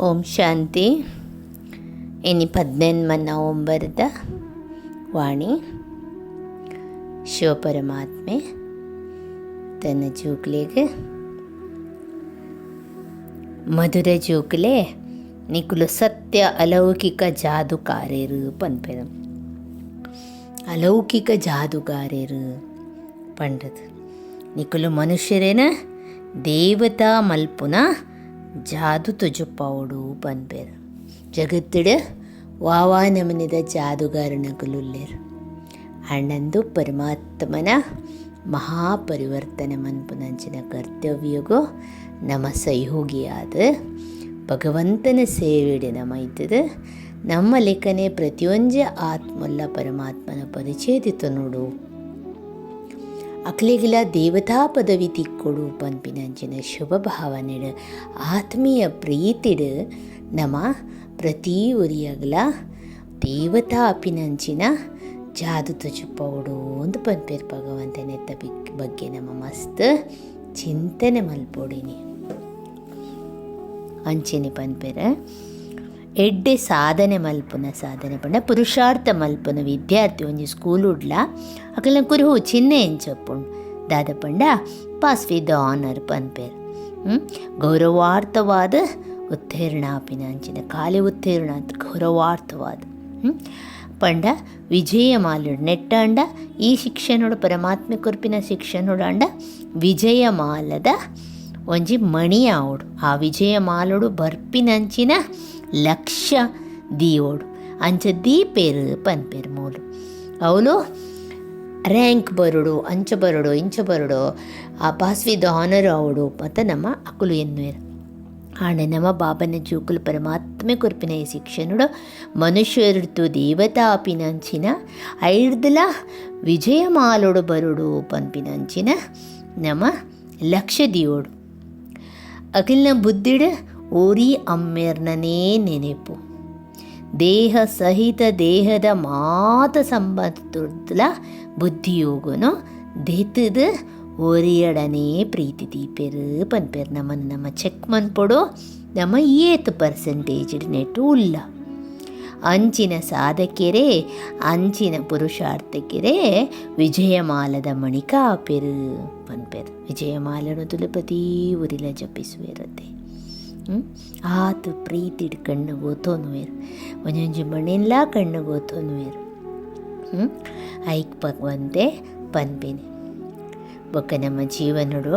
ಓಂ ಶಾಂತಿ. ಇನ್ನು ಪದ್ನೆಂಟು ನವಂಬರ್ದ ವಾಣಿ. ಶಿವಪರಮಾತ್ಮೆ ತನ್ನ ಜೂಕ್ಲೆಗೆ. ಮಧುರ ಜೂಕ್ಲೆ ನಿಕುಲು ಸತ್ಯ ಅಲೌಕಿಕ ಜಾದುಕಾರ್ಯರು ಪನ್ಪೆರು. ಅಲೌಕಿಕ ಜಾದುಗಾರ್ಯರು ಪಂಡದು. ನಿಕುಲು ಮನುಷ್ಯರೇನ ದೇವತಾ ಮಲ್ಪುನ ಜಾದು ತುಜುಪ್ಪವುಡು ಪನ್ಪೇರು ಜಗತ್ತಿಡ ವಾವಾ ನಮನಿದ ಜಾದುಗಾರನಗಲುಲ್ಲೇರು. ಅಣ್ಣಂದು ಪರಮಾತ್ಮನ ಮಹಾಪರಿವರ್ತನೆ ಮನ್ಪುನಂಚಿನ ಕರ್ತವ್ಯಗೋ ನಮ್ಮ ಸಹಯೋಗಿಯಾದ ಭಗವಂತನ ಸೇವೆಡೆ ನಮ್ಮ ಇದ್ದದ ನಮ್ಮ ಲೆಕ್ಕನೆ ಪ್ರತಿಯೊಂಜ ಆತ್ಮಲ್ಲ ಪರಮಾತ್ಮನ ಪರಿಚಯದಿತ್ತು ನೋಡು. ಅಕ್ಲೆಗಿಲ ದೇವತಾ ಪದವಿ ತಿಕ್ಕೊಡು ಪನ್ಪಿನಂಚಿನ ಶುಭ ಭಾವನೆಡ ಆತ್ಮೀಯ ಪ್ರೀತಿಡ್ ನಮ ಪ್ರತಿ ಅಗಲ ದೇವತಾ ಅಪಿನಂಚಿನ ಜಾದು ತುಜುಪ್ಪವಡು ಅಂತ ಪಂಪೇರ್ ಭಗವಂತನೆತ್ತ ಬಿಗ್ ಬಗ್ಗೆ ನಮ್ಮ ಮಸ್ತ್ ಚಿಂತನೆ ಮಲ್ಪೋಡಿನಿ. ಅಂಚಿನಿ ಪನ್ಪೇರ ಎಡ್ಡೆ ಸಾಧನೆ ಮಲ್ಪುನ, ಸಾಧನೆ ಪಂಡ ಪುರುಷಾರ್ಥ ಮಲ್ಪುನ ವಿದ್ಯಾರ್ಥಿ ಒಂಜಿ ಸ್ಕೂಲ್ ಉಡ್ಲ. ಅಕಲ್ನ ಕುರುಹು ಚಿನ್ನೆ ಎಂಚಪ್ಪುಂಡು ದಾದ ಪಂಡ, ಪಾಸ್ ವಿತ್ ಆನರ್ ಪನ್ಪೇರ್. ಗೌರವಾರ್ಥವಾದ ಉತ್ತೀರ್ಣಾಪಿನ ಅಂಚಿನ, ಖಾಲಿ ಉತ್ತೀರ್ಣ ಅಂತ ಗೌರವಾರ್ಥವಾದ. ಪಂಡ ವಿಜಯಮಾಲುಡು ನೆಟ್ಟ ಅಂಡ ಈ ಶಿಕ್ಷಣೋಡು, ಪರಮಾತ್ಮೆ ಕೊರ್ಪಿನ ಶಿಕ್ಷಣೋಡಾಂಡ ವಿಜಯ ಮಾಲದ ಒಂಜಿ ಮಣಿ ಆ ಆ ವಿಜಯಮಾಲುಡು ಬರ್ಪಿನಂಚಿನ ಲಕ್ಷ ದೀವೋಡು ಅಂಚ ದೀಪೇರು ಪನ್ಪೇರು ಮೂಲು ಅವಳು ರ್ಯಾಂಕ್ ಬರುಡು ಅಂಚ ಬರುಡು ಇಂಚ ಬರುಡು ಆ ಪಾಸ್ ವಿತ್ ಆನರ್ ಅವಡು ಮತ್ತು ನಮ್ಮ ಅಕುಲು ಎನ್ನುವೇರು ಆಂಡ ನಮ್ಮ ಬಾಬನ ಜೂಕುಲು ಪರಮಾತ್ಮೆ ಕೊರ್ಪಿನ ಈ ಶಿಕ್ಷಣುಡು ಮನುಷ್ಯರುತು ದೇವತಾ ಪಿನಂಚಿನ ಐಡ್ದಲ ವಿಜಯಮಾಲೋಡು ಬರುಡು ಪನ್ಪಿನಂಚಿನ ನಮ್ಮ ಲಕ್ಷ ದಿಯೋಡು ಅಕಿಲ್ನ ಬುದ್ಧಿಡ್ ಓರಿ ಅಮ್ಮೆರ್ನನೇ ನೆನೆಪು ದೇಹ ಸಹಿತ ದೇಹದ ಮಾತ ಸಂಬಂಧದ ಬುದ್ಧಿಯೋಗನು ದೇತದ ಒರಿಯಡನೇ ಪ್ರೀತಿ ದೀಪೆರು ಪನ್ಪೇರ್ ನಮ್ಮನ್ನು ನಮ್ಮ ಚೆಕ್ ಮನ್ಪೊಡು ನಮ್ಮ ಏತ್ ಪರ್ಸೆಂಟೇಜ್ ನೆಟ್ಟು ಉಲ್ಲ ಅಂಚಿನ ಸಾಧಕೆರೆ ಅಂಚಿನ ಪುರುಷಾರ್ಥಕೆರೆ ವಿಜಯಮಾಲದ ಮಣಿಕ ಆಪೆರು ಪನ್ಪೇರ್ ವಿಜಯಮಾಲನು ತುಲಪತಿ ಉರಿಲ ಜಪಿಸುವಿರತ್ತೆ ಆತು ಪ್ರೀತಿಡ್ ಕಣ್ಣು ಗೋತೋನುವೇರು ಒಂಜೊಂಜಿ ಮಣಿಲ್ಲ ಕಣ್ಣು ಹ್ಞೂ ಐಕ್ ಭಗವಂತೆ ಪನ್ಪೇನೆ ಬೊಕ್ಕ ನಮ್ಮ ಜೀವನಡು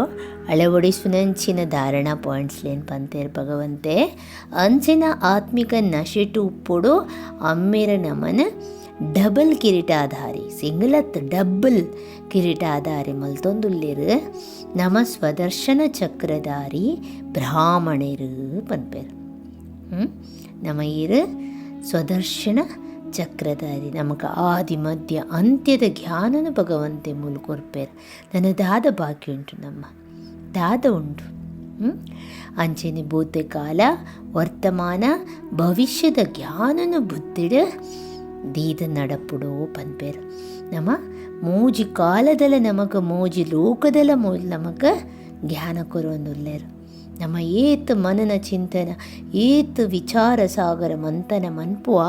ಅಳವಡಿಸುನಂಚಿನ ಧಾರಣ ಪಾಯಿಂಟ್ಸ್ಲೇನು ಪಂತೇರ್ ಭಗವಂತೆ ಅಂಚಿನ ಆತ್ಮಿಕ ನಶೆಟು ಉಪ್ಪುಡು ಅಮ್ಮೇರ ನಮನ ಡಬಲ್ ಕಿರೀಟಾಧಾರಿ ಸಿಂಗಲತ್ ಡಬಲ್ ಕಿರೀಟಾಧಾರಿ ಮಲ್ತೊಂದುಲ್ಲೇರು, ನಮ ಸ್ವದರ್ಶನ ಚಕ್ರಧಾರಿ ಬ್ರಾಹ್ಮಣರು ಪನ್ಪೇರು. ನಮ ಇರು ಸ್ವದರ್ಶನ ಚಕ್ರಧಾರಿ, ನಮಗೆ ಆದಿ, ಮಧ್ಯ, ಅಂತ್ಯದ ಜ್ಞಾನನ ಭಗವಂತೆ ಮುಲ್ಕೊರ್ಪೇರು. ನನ್ನ ದಾದ ಬಾಕಿ ಉಂಟು ನಮ್ಮ. ದಾದ ಉಂಟು. ಅಂಚೆನೆ ಭೂತಕಾಲ, ವರ್ತಮಾನ, ಭವಿಷ್ಯದ ಜ್ಞಾನನ ಬುದ್ಧಿಡ ದೀದ ನಡಪುಡು ಪನ್ಪೇರು. ನಮ್ಮ ಮೂಜಿ ಕಾಲದಲ್ಲ ನಮಗೆ, ಮೂಜಿ ಲೋಕದಲ್ಲ ಮೂ ನಮಗೆ ಜ್ಞಾನ ಕೊರೊಂದುಲ್ಲೇರು ನಮ್ಮ ಏತ್ ಮನನ ಚಿಂತನ, ಏತ್ ವಿಚಾರ ಸಾಗರ ಮಂತನ ಮನ್ಪುವ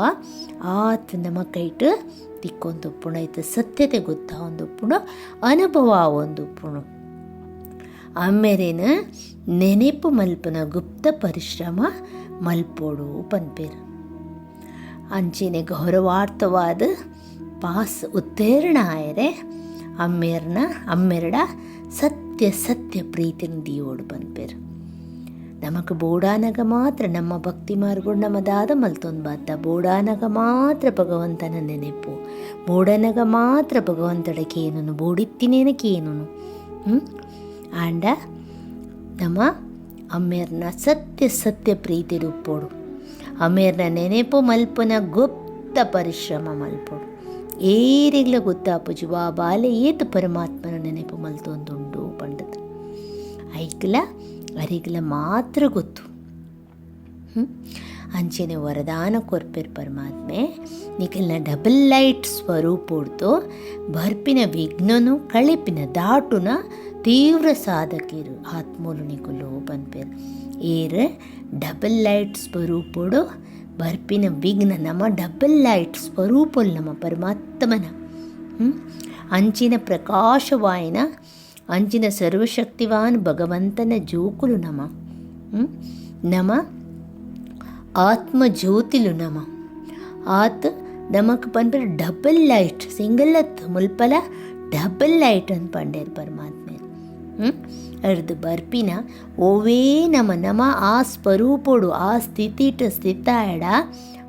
ಆತ್ ನಮ್ಮ ಕೈಟ್ ತಿಕ್ಕೊಂದುಪ್ಪುಣ ಇತ್ತು ಸತ್ಯತೆ ಗೊತ್ತಾ ಪುಣ, ಅನುಭವ ಒಂದು ಪುಣ. ಆಮೇಲೆನ ನೆನಪು ಮಲ್ಪನ ಗುಪ್ತ ಪರಿಶ್ರಮ ಮಲ್ಪೋಡು ಪನ್ಪೇರು. ಅಂಚಿನ ಗೌರವಾರ್ಥವಾದ ಪಾಸ್ ಉತ್ತೀರ್ಣ ಆಯರೆ ಅಮ್ಮೇರ್ನ, ಅಮ್ಮೆರಡ ಸತ್ಯ ಸತ್ಯ ಪ್ರೀತಿನ ದಿಯೋಡು ಬಂದ್ಬೇರು ನಮಗೆ ಬೋಡಾನಗ ಮಾತ್ರ ನಮ್ಮ ಭಕ್ತಿ ಮಾರ್ಗಳು ನಮ್ಮದಾದ ಮಲ್ತೊಂದು ಬಾತ. ಬೋಡಾನಗ ಮಾತ್ರ ಭಗವಂತನ ನೆನೆಪು. ಬೋಡನಗ ಮಾತ್ರ ಭಗವಂತಡಕ್ಕೆ ಏನನು ಬೋಡಿತ್ತಿನೇನಕ್ಕೆ ಏನನು ಆಂಡ ನಮ್ಮ ಅಮ್ಮೇರ್ನ ಸತ್ಯ ಸತ್ಯ ಪ್ರೀತಿ ಉಪ್ಪೋಡು ಅಮ್ಮೇರ್ನ ನೆನೆಪು ಮಲ್ಪನ ಗುಪ್ತ ಪರಿಶ್ರಮ ಮಲ್ಪೋಡು. ಏರಿಗ್ಲ ಗೊತ್ತಾಪುಜು ಬಾ ಬಾಲೆ ಏತು ಪರಮಾತ್ಮನ ನೆನಪು ಮಲ್ತೊಂದುಂಡು ಪಂಡದು ಐಕ್ಲ ಅರಿಗ್ಲ ಮಾತ್ರ ಗೊತ್ತು. ಅಂಚೆನೆ ವರದಾನ ಕೊರ್ಪೆರ್ ಪರಮಾತ್ಮೆ, ನಿಖಲ್ನ ಡಬಲ್ ಲೈಟ್ ಸ್ವರೂಪೋಡ್ತು ಬರ್ಪಿನ ವಿಘ್ನನು ಕಳಿಪಿನ ದಾಟುನ ತೀವ್ರ ಸಾಧಕಿರು ಆತ್ಮೂಲು ನಿಕುಲು ಪನ್ಪೇರು ಏರ್ ಡಬಲ್ ಲೈಟ್ ಸ್ವರೂಪಡು, ಬರ್ಪಿನ ವಿಘ್ನ ನಮ್ಮ ಡಬಲ್ ಲೈಟ್ ಸ್ವರೂಪಲ್ ನಮ್ಮ ಪರಮಾತ್ಮನ? ಅಂಚಿನ ಪ್ರಕಾಶವಾಯಿನ, ಅಂಚಿನ ಸರ್ವಶಕ್ತಿವಾನ್ ಭಗವಂತನ ಜೋಕುಲು ನಮ? ನಮ ಆತ್ಮಜ್ಯೋತಿಲು ನಮ ಆತ್ ನಮಕ್ ಪನ್ಪರ ಡಬಲ್ ಲೈಟ್ ಸಿಂಗಲ್ ಅತ್ ಮುಲ್ಪಲ ಡಬಲ್ ಲೈಟ್ ಅಂತ ಪಂಡೇರು ಪರಮಾತ್ಮ. ಅರ್ದು ಬರ್ಪಿನ ಓವೇ ನಮ ನಮ ಆ ಸ್ವರೂಪೋಡು ಆ ಸ್ಥಿತಿಟ್ ಸ್ಥಿತಾಯಡ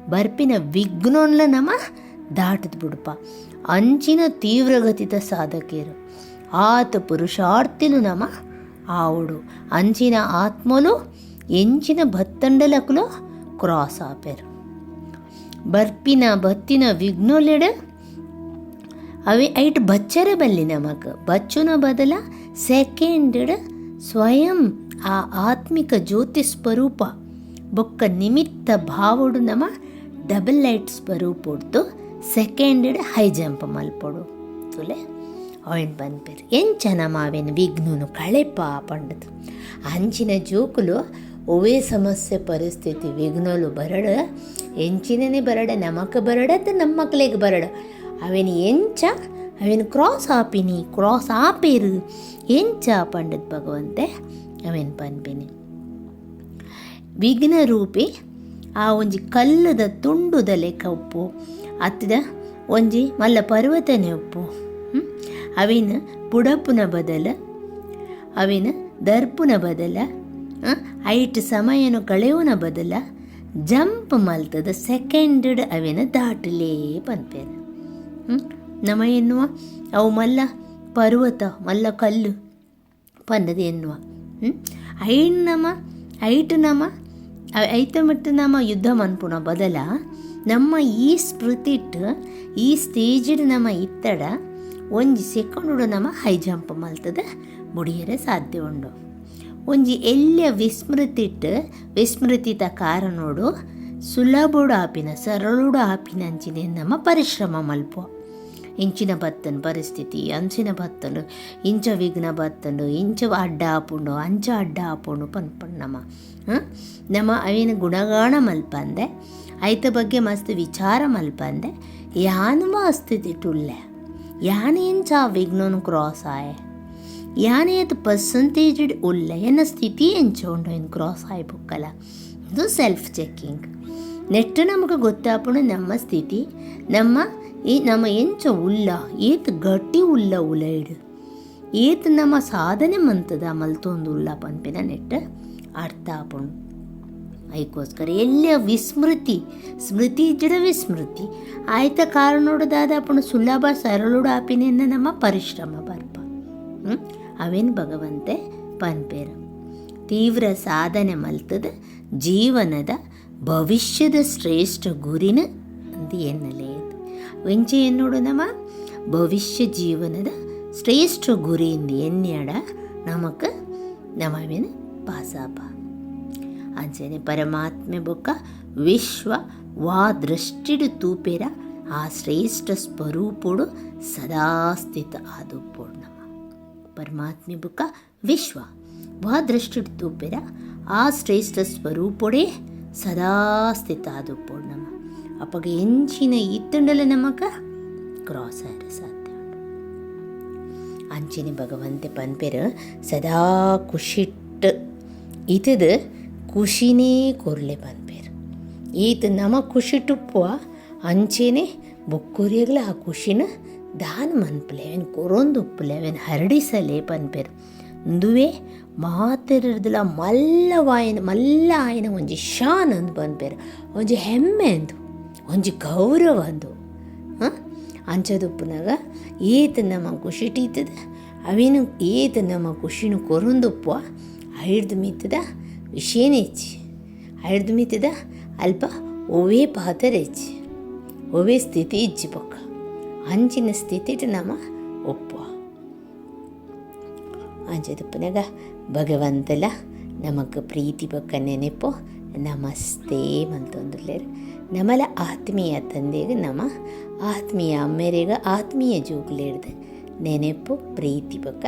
ಬರ್ಪಿನ ವಿಘ್ನೋನ್ಲ ನಮ ದಾಟದ್ ಬಿಡುಪ ಅಂಚಿನ ತೀವ್ರಗತಿತ ಸಾಧಕೇರು ಆತ ಪುರುಷಾರ್ಥಿಲು ನಮ ఆవుడు అంచిన ఆత్మలు ఎంచిన భత్తండలకులో క్రాస్ ఆపారు ಬರ್ಪಿನ ಬತ್ತಿನ ವಿಘ್ನೋಲೆಡ ಅವೆ ಐಟ್ ಬಚ್ಚರ ಬಲ್ಲಿ ನಮಕ್ ಬಚ್ಚುನ ಬದಲ ಸೆಕೆಂಡ್ ಸ್ವಯಂ ಆ ಆತ್ಮಿಕ ಜ್ಯೋತಿ ಸ್ವರೂಪ. ಬೊಕ್ಕ ನಿಮಿತ್ತ ಭಾವುಡು ನಮ ಡಬಲ್ ಲೈಟ್ ಸ್ವರೂಪೊಡ್ತು ಸೆಕೆಂಡ್ ಹೈ ಜಂಪ್ ಮಲ್ಪೊಡು. ತುಲೆ, ಅವನ್ ಬಂದ್ಬೇರು. ಎಂಚ ನಮ ಅವೆನ್ ವಿಘ್ನುನು ಕಳೆಪ ಪಂಡದು. ಅಂಚಿನ ಜೋಕುಲು ಒವೇ ಸಮಸ್ಯೆ ಪರಿಸ್ಥಿತಿ ವಿಘ್ನಲು ಬರಡ. ಎಂಚಿನನೆ ಬರಡ, ನಮಕ್ ಬರಡತ್ ನಮ್ಮ ಮಕ್ಕಳಿಗೆ ಬರಡ. ಅವೆನ್ ಎಂಚ, ಅವೆನ್ ಕ್ರಾಸ್ ಆಪಿನಿ ಕ್ರಾಸ್ ಆಪೇರು ಎಂಚ ಪಂಡದ್ ಭಗವಂತೆ, ಅವೆನ್ ಪನ್ಪಿನಿ ವಿಘ್ನ ರೂಪಿ, ಆ ಒಂಜಿ ಕಲ್ಲದ ತುಂಡುದ ಲೆಕ್ಕ ಉಪ್ಪು, ಅತ್ತದ ಒಂಜಿ ಮಲ್ಲ ಪರ್ವತನೆ ಉಪ್ಪು? ಅವಿನ ಪುಡಪುನ ಬದಲ, ಅವಿನ ದರ್ಪುನ ಬದಲ ಐಟ್ ಸಮಯನು ಕಳೆಯುವನ ಬದಲ, ಜಂಪ್ ಮಲ್ತದ ಸೆಕೆಂಡ್ ಅವಿನ ದಾಟಲೇ ಪನ್ಪೇನು? ನಮ ಎನ್ನುವ? ಅವು ಮಲ್ಲ ಪರ್ವತ, ಮಲ್ಲ ಕಲ್ಲು ಪಂದದ ಎನ್ನುವ. ಐಣ್ ನಮ, ಐಟ್ ನಮ ಐತ ನಮ ಯುದ್ಧ ಮನ್ಪುಣ ಬದಲ ನಮ್ಮ ಈ ಸ್ಮೃತಿಟ್ ಈ ಸ್ಟೇಜಿಡ್ ನಮ್ಮ ಇತ್ತಡ ಒಂಜಿ ಸೆಕೆಂಡುಡು ನಮ ಹೈ ಜಂಪ್ ಮಲ್ತದ ಮುಡಿಯರೆ ಸಾಧ್ಯ ಉಂಡು. ಒಂಜಿ ಎಲ್ಯ ವಿಸ್ಮೃತಿಟ್, ವಿಸ್ಮೃತಿತ ಕಾರಣೋಡು ಸುಲಭುಡು ಆಪಿನ, ಸರಳುಡು ಆಪಿನ ಅಂಚಿನ ನಮ್ಮ ಪರಿಶ್ರಮ ಮಲ್ಪುವ. ಇಂಚಿನ ಬತ್ತನ ಪರಿಸ್ಥಿತಿ, ಅಂಚಿನ ಬತ್ತನು ಇಂಚ ವಿಘ್ನ ಬತ್ತನು ಇಂಚ ಅಡ್ಡ ಆಪುಂಡು ಅಂಚ ಅಡ್ಡ ಆಪುಂಡು ಪನ್ಪುಂಡು ನಮ್ಮ ಹಾಂ ನಮ್ಮ ಅವಿನ ಗುಣಗಾನ ಮಲ್ಪಂದೆ, ಐತ ಬಗ್ಗೆ ಮಸ್ತ್ ವಿಚಾರ ಮಲ್ಪಂದೆ, ಯಾನು ಅಸ್ತಿತಿ ಟುಲ್ಲೆ ಯಾನ ಇಂಚ ಆ ವಿಘ್ನನು ಕ್ರಾಸ್ ಆಯೆ ಅದು ಪರ್ಸಂಟೇಜ್ ಉಲ್ಲ, ಎನ್ನ ಸ್ಥಿತಿ ಎಂಚೋಂಡು ಇನ್ ಕ್ರಾಸ್ ಆಯ್ ಬುಕ್ಕಲ್ಲ ಇದು ಸೆಲ್ಫ್ ಚೆಕ್ಕಿಂಗ್ ನೆಟ್ಟು ನಮಗೆ ಗೊತ್ತಾಪುಣ ನಮ್ಮ ಸ್ಥಿತಿ, ನಮ್ಮ ಈ ನಮ್ಮ ಎಂಚ ಉಲ್ಲ, ಏತ್ ಗಟ್ಟಿ ಉಲ್ಲ ಉಲೈಡು. ಏತ್ ನಮ್ಮ ಸಾಧನೆ ಮಂತದ ಮಲ್ತೊಂದು ಉಲ್ಲ ಪನ್ಪಿನ ನೆಟ್ಟ ಅರ್ಥ ಆಪುಣು ಅದಕ್ಕೋಸ್ಕರ ಎಲ್ಲ ವಿಸ್ಮೃತಿ, ಸ್ಮೃತಿ ಜಡ ವಿಸ್ಮೃತಿ. ಆಯ್ತ ಕಾರಣೋಡು ದಾದಾಪುಣ ಸುಲಭ ಸರಳುಡು ಆಪಿನೆನ್ನ ನಮ್ಮ ಪರಿಶ್ರಮ ಬರ್ಪ? ಅವೇನು ಭಗವಂತೆ? ಪನ್ಪೇರು. ತೀವ್ರ ಸಾಧನೆ ಮಲ್ತದ ಜೀವನದ ಭವಿಷ್ಯದ ಶ್ರೇಷ್ಠ ಗುರಿನ ಅಂತ ಎನ್ನಲೇ. ವೆಂಚೆ ಎನ್ನೋಡು ನಮ್ಮ ಭವಿಷ್ಯ ಜೀವನದ ಶ್ರೇಷ್ಠ ಗುರಿಯಿಂದ ಎನ್ನೆಡ ನಮಕ್ ನಮವೇನು ಪಾಸಾಪ. ಅಂಚನೆ ಪರಮಾತ್ಮೆ ಬುಕ್ಕ ವಿಶ್ವ ವಾ ದೃಷ್ಟಿಡು ತೂಪೆರ ಆ ಶ್ರೇಷ್ಠ ಸ್ವರೂಪುಡು ಸದಾಸ್ಥಿತ ಆದು ಪೂರ್ಣಮ. ಪರಮಾತ್ಮೆ ಬುಕ್ಕ ವಿಶ್ವ ವಾ ದೃಷ್ಟಿಡು ತೂಪೆರ ಆ ಶ್ರೇಷ್ಠ ಸ್ವರೂಪುಡೇ ಸದಾ ಆದು ಆದುಪ್ಪೋಡು ಇತ್ತುಂಡಲ ನಮಕ ಕ್ರಾಸ್ ಸಾಧ್ಯ ಉಂಡು. ಅಂಚಿನ ಭಗವಂತೆ ಪನ್ಪೆರು ಸದಾ ಖುಷಿಟ್ಟು, ಇತದ ಖುಷಿನೇ ಕೊರ್ಲೆ ಪನ್ಪೇರು. ಈತ ನಮ ಖುಷಿ ಟುಪ್ಪುವ ಅಂಚೆನೆ ಬೊಕ್ಕುರಿಯಗ್ಲ ಆ ಖುಷಿನ ದಾನ ಮನ್ಪಲೆ ಅವನ್ ಕೊರೊಂದು ಉಪ್ಪಲೆ ಅವನ್ ಹರಡಿಸಲೇ ಪನ್ಪೇರು. ದುವೆ ಮಾತಿರದಲ್ಲ ಮಲ್ಲ ವಾಯನ ಮಲ್ಲ ಆಯನ ಒಂಜಿ ಶಾನ್ ಅಂದು ಪನ್ಪೇರು. ಒಂಜಿ ಹೆಮ್ಮೆ ಅಂದು. ಒಂಜಿ ಗೌರವ ಅಂದು. ಹಾಂ? ಏತ ನಮ್ಮ ಖುಷಿ ಟೀತದ, ಅವೇನು ಏತ ನಮ್ಮ ಖುಷಿನು ಕೊರೊಂದುಪ್ಪುವ, ಐಡ್ದು ಮಿತ್ತದ ವಿಷಯನೇಚ್ಚಿ ಐಡ್ದು ಮಿತ್ತದ ಅಲ್ಪ ಒವೇ ಪಾತರೇಚ್ಚಿ ಒವೇ ಸ್ಥಿತಿ ಇಜ್ಜಿ ಪಕ್ಕ. ಅಂಚಿನ ಸ್ಥಿತಿಟ್ ನಮ್ಮ ಒಪ್ಪುವ. ಅಂಚದಪ್ಪನಾಗ ಭಗವಂತಲ ನಮಕ್ ಪ್ರೀತಿ ಪಕ್ಕ ನೆನೆಪು ನಮಸ್ತೆ ಮಂತೊಂದುಲ್ಲೇರು ನಮಲ ಆತ್ಮೀಯ ತಂದೆಗೆ ನಮ ಆತ್ಮೀಯ ಅಮ್ಮೆರೆಗ ಆತ್ಮೀಯ ಜೋಗುಲೇಡ್ದು ನೆನೆಪು, ಪ್ರೀತಿ ಪಕ್ಕ,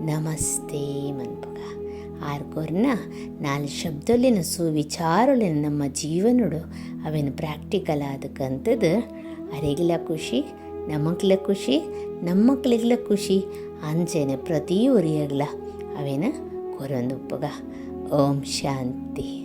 ನಮಸ್ತೆ ಮನ್ಪಗ ಆರ್ಕೋರ್ನ ನಾಲ್ ಶಬ್ದಲ್ಲಿನ ಸುವಿಚಾರಲಿನ ನಮ್ಮ ಜೀವನಡು ಅವೇನು ಪ್ರಾಕ್ಟಿಕಲ್ ಆದಕ್ಕಂಥದ್ದು ಅರೆಗಿಲ ಖುಷಿ, ನಮಕ್ಲ ಖುಷಿ ನಮ್ಮಕ್ಳಿಗ್ಲ ಖುಷಿ, ಅಂಜೇನೆ ಪ್ರತಿ ಉರಿಯಾಗ್ಲ ಅವೇನ ಕೊರೊಂದುಪ್ಪಗ ಓಂ ಶಾಂತಿ.